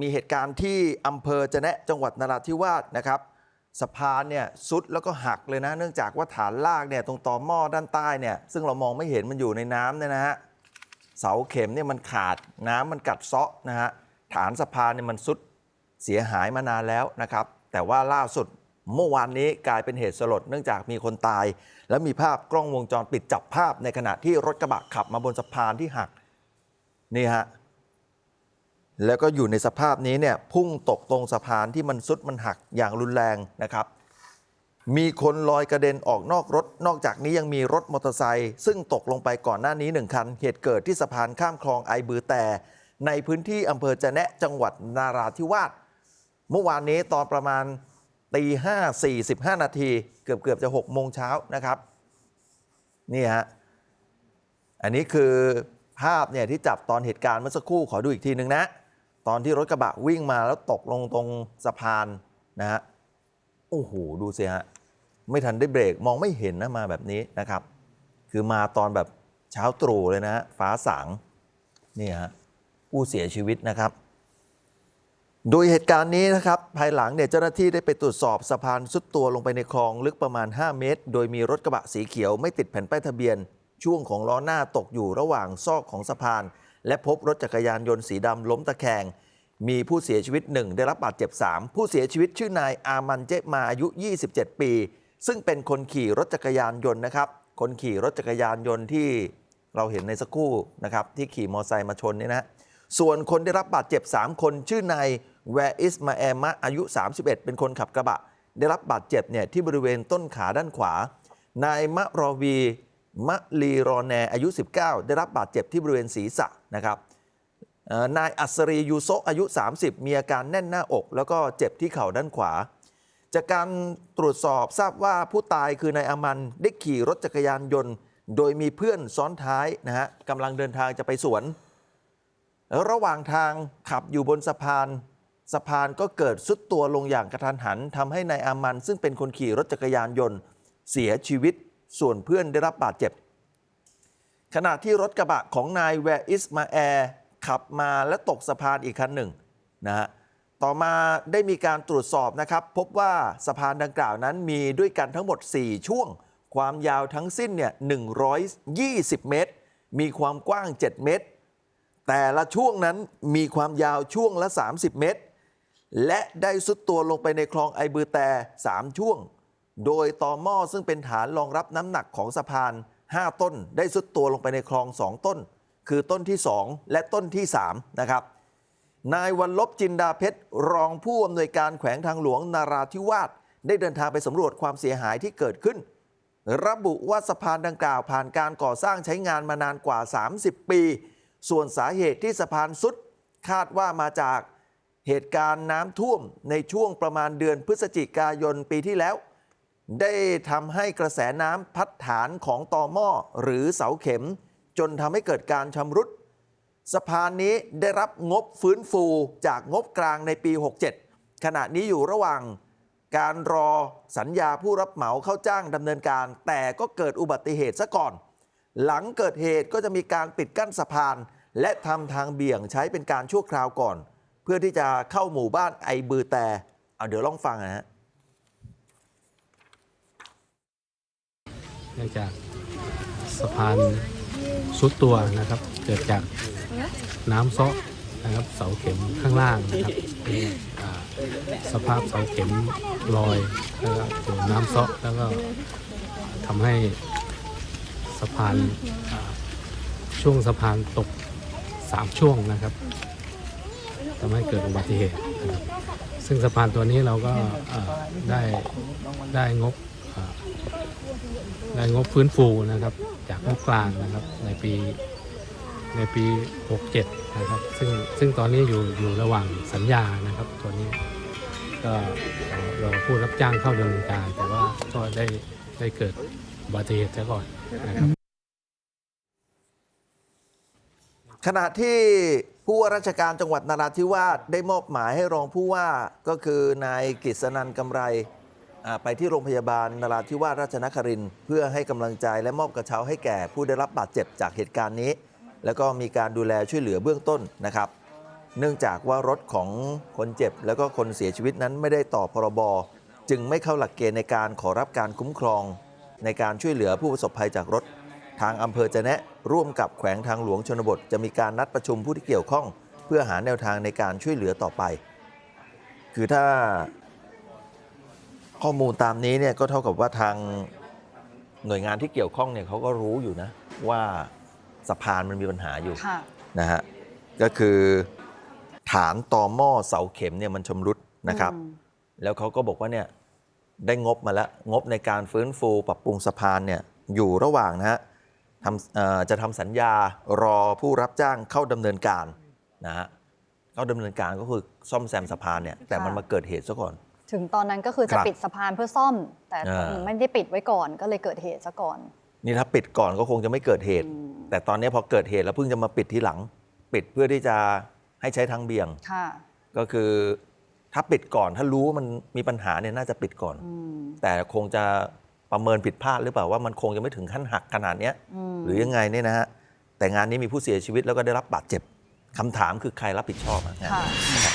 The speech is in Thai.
มีเหตุการณ์ที่อำเภอจะแนะจังหวัดนราธิวาสนะครับสะพานเนี่ยซุดแล้วก็หักเลยนะ เนื่องจากว่าฐานลากเนี่ยตรงต่อหม้อด้านใต้เนี่ยซึ่งเรามองไม่เห็นมันอยู่ในน้ำเนี่ยนะฮะเสาเข็มเนี่ยมันขาดน้ำมันกัดเซาะนะฮะฐานสะพานเนี่ยมันซุดเสียหายมานานแล้วนะครับ แต่ว่าล่าสุดเมื่อวานนี้กลายเป็นเหตุสลด เนื่องจากมีคนตาย แล้วมีภาพกล้องวงจรปิดจับภาพในขณะที่รถกระบะขับมาบนสะพานที่หักนี่ฮะ แล้วก็อยู่ในสภาพนี้เนี่ยพุ่งตกตรงสะพานที่มันซุดมันหักอย่างรุนแรงนะครับ มีคนลอยกระเด็นออกนอกรถ นอกจากนี้ยังมีรถมอเตอร์ไซค์ซึ่งตกลงไปก่อนหน้านี้หนึ่งคัน เหตุเกิดที่สะพานข้ามคลองไอบือแต่ ในพื้นที่อำเภอจะแนะจังหวัดนาราธิวาสเมื่อวานนี้ตอนประมาณตีห้าสี่สิบห้านาทีเกือบเกือบจะหกโมงเช้านะครับนี่ฮะอันนี้คือภาพเนี่ยที่จับตอนเหตุการณ์เมื่อสักครู่ขอดูอีกทีหนึ่งนะ ตอนที่รถกระบะวิ่งมาแล้วตกลงตรงสะพานนะฮะโอ้โหดูสิฮะไม่ทันได้เบรกมองไม่เห็นนะมาแบบนี้นะครับ คือมาตอนแบบเช้าตรู่เลยนะฮะฟ้าสางนี่ฮะผู้เสียชีวิตนะครับ โดยเหตุการณ์นี้นะครับ ภายหลังเนี่ยเจ้าหน้าที่ได้ไปตรวจสอบสะพานสุดตัวลงไปในคลองลึกประมาณ 5 เมตร โดยมีรถกระบะสีเขียวไม่ติดแผ่นป้ายทะเบียน ช่วงของล้อหน้าตกอยู่ระหว่างซอกของสะพาน และพบรถจักรยานยนต์สีดำล้มตะแคง มีผู้เสียชีวิตหนึ่งได้รับบาดเจ็บ 3 ผู้เสียชีวิตชื่อนายอามันเจมาอายุ 27 ปี ซึ่งเป็นคนขี่รถจักรยานยนต์นะครับ คนขี่รถจักรยานยนต์ที่เราเห็นในสักครู่นะครับที่ขี่มอเตอร์ไซค์มาชนนี่นะส่วนคนได้รับบาดเจ็บ 3 คนชื่อนายแวอิสมาแอมะอายุ 31 เป็นคนขับกระบะ ได้รับบาดเจ็บเนี่ยที่บริเวณต้นขาด้านขวา นายมะรอวี มะลีรอแนอายุ 19 ได้รับบาดเจ็บที่บริเวณศีรษะนะครับนายอัศรียูโซอายุ 30 มีอาการแน่นหน้าอก แล้วก็เจ็บที่เข่าด้านขวา จากการตรวจสอบทราบว่าผู้ตายคือนายอามันได้ขี่รถจักรยานยนต์ โดยมีเพื่อนซ้อนท้ายนะฮะกำลังเดินทางจะไปสวนแล้วระหว่างทางขับอยู่บนสะพานสะพานก็เกิดสุดตัวลงอย่างกระทันหันทำให้นายอามัน ซึ่งเป็นคนขี่รถจักรยานยนต์เสียชีวิต ส่วนเพื่อนได้รับบาดเจ็บ ขณะที่รถกระบะของนายแวร์อิสมาแอร์ขับมาและตกสะพานอีกคันหนึ่งนะฮะต่อมาได้มีการตรวจสอบนะครับ พบว่าสะพานดังกล่าวนั้นมีด้วยกันทั้งหมด 4 ช่วง ความยาวทั้งสิ้นเนี่ย 120 เมตร มีความกว้าง 7 เมตร แต่ละช่วงนั้นมีความยาวช่วงละ 30 เมตร และได้สุดตัวลงไปในคลองไอบือแต่ 3 ช่วง โดยตอหม้อซึ่งเป็นฐานรองรับน้ำหนักของสะพาน 5 ต้น ได้สุดตัวลงไปในคลอง 2 ต้น คือต้นที่ 2 และต้นที่ 3 นะครับ นายวันลบจินดาเพชร รองผู้อำนวยการแขวงทางหลวงนาราธิวาสได้เดินทางไปสำรวจความเสียหายที่เกิดขึ้น ระบุว่าสะพานดังกล่าวผ่านการก่อสร้างใช้งานมานานกว่า 30 ปี ส่วนสาเหตุที่สะพานสุดคาดว่ามาจากเหตุการณ์น้ำท่วมในช่วงประมาณเดือนพฤศจิกายนปีที่แล้ว ได้ทำให้กระแสน้ำพัดฐานของตอหม้อหรือเสาเข็ม จนทำให้เกิดการชำรุด สะพานนี้ได้รับงบฟื้นฟูจากงบกลางในปี 67 ขณะนี้อยู่ระหว่างการรอสัญญาผู้รับเหมาเข้าจ้างดำเนินการ แต่ก็เกิดอุบัติเหตุซะก่อน หลังเกิดเหตุก็จะมีการปิดกั้นสะพาน และทำทางเบี่ยงใช้เป็นการชั่วคราวก่อน เพื่อที่จะเข้าหมู่บ้านไอบือแต่เอาเดี๋ยวลองฟังนะฮะ เนื่องจากสะพานสุดตัวนะครับ เกิดจากน้ำเซาะนะครับเสาเข็มข้างล่างนะครับนี่สภาพเสาเข็มลอยแล้วก็ถูกน้ำเซาะแล้วก็ทำให้สะพานช่วงสะพานตกสามช่วงนะครับทำให้เกิดอุบัติเหตุนะครับซึ่งสะพานตัวนี้เราก็ได้ได้งบ ได้งบฟื้นฟูนะครับ จากงบกลางนะครับในปีในปี 67 นะครับ ซึ่งซึ่งตอนนี้อยู่อยู่ระหว่างสัญญานะครับตัวนี้ก็เราผู้รับจ้างเข้าดำเนินการ แต่ว่าก็ได้ได้เกิดอุบัติเหตุซะก่อนนะครับขณะที่ผู้ว่าราชการจังหวัดนราธิวาสได้มอบหมายให้รองผู้ว่าก็คือนายกฤษนันกำไร ไปที่โรงพยาบาลนราธิวาสราชนครินทร์เพื่อให้กำลังใจและมอบกระเช้าให้แก่ผู้ได้รับบาดเจ็บจากเหตุการณ์นี้ แล้วก็มีการดูแลช่วยเหลือเบื้องต้นนะครับ เนื่องจากว่ารถของคนเจ็บแล้วก็คนเสียชีวิตนั้นไม่ได้ต่อพรบจึงไม่เข้าหลักเกณฑ์ในการขอรับการคุ้มครอง ในการช่วยเหลือผู้ประสบภัยจากรถ ทางอำเภอจะแนะร่วมกับแขวงทางหลวงชนบท จะมีการนัดประชุมผู้ที่เกี่ยวข้อง เพื่อหาแนวทางในการช่วยเหลือต่อไป คือถ้า ข้อมูลตามนี้เนี่ยก็เท่ากับว่าทางหน่วยงานที่เกี่ยวข้องเนี่ยเขาก็รู้อยู่นะว่าสะพานมันมีปัญหาอยู่ค่ะนะฮะก็คือฐานต่อหม้อเสาเข็มเนี่ยมันชำรุดนะครับ อืมแล้วเขาก็บอกว่าเนี่ยได้งบมาแล้วงบในการฟื้นฟูปรับปรุงสะพานเนี่ยอยู่ระหว่างนะฮะทำเอ่อจะทำสัญญารอผู้รับจ้างเข้าดำเนินการนะฮะเข้าดำเนินการก็คือซ่อมแซมสะพานเนี่ยแต่มันมาเกิดเหตุซะก่อน ถึงตอนนั้นก็คือจะครับ ปิดสะพานเพื่อซ่อม แต่อ่า ไม่ได้ปิดไว้ก่อนก็เลยเกิดเหตุซะก่อน นี่ถ้าปิดก่อนก็คงจะไม่เกิดเหตุอืมแต่ตอนนี้พอเกิดเหตุแล้วเพิ่งจะมาปิดทีหลัง ปิดเพื่อที่จะให้ใช้ทางเบี่ยง ค่ะ ก็คือถ้าปิดก่อนถ้ารู้ว่ามันมีปัญหาเนี่ยน่าจะปิดก่อน อืมแต่คงจะประเมินผิดพลาดหรือเปล่าว่ามันคงจะไม่ถึงขั้นหักขนาดเนี้ยมหรือยังไงเนี่ยนะฮะแต่งานนี้มีผู้เสียชีวิตแล้วก็ได้รับบาดเจ็บคำถามคือใครรับผิดชอบอะงานค่ะ นี้นะครับ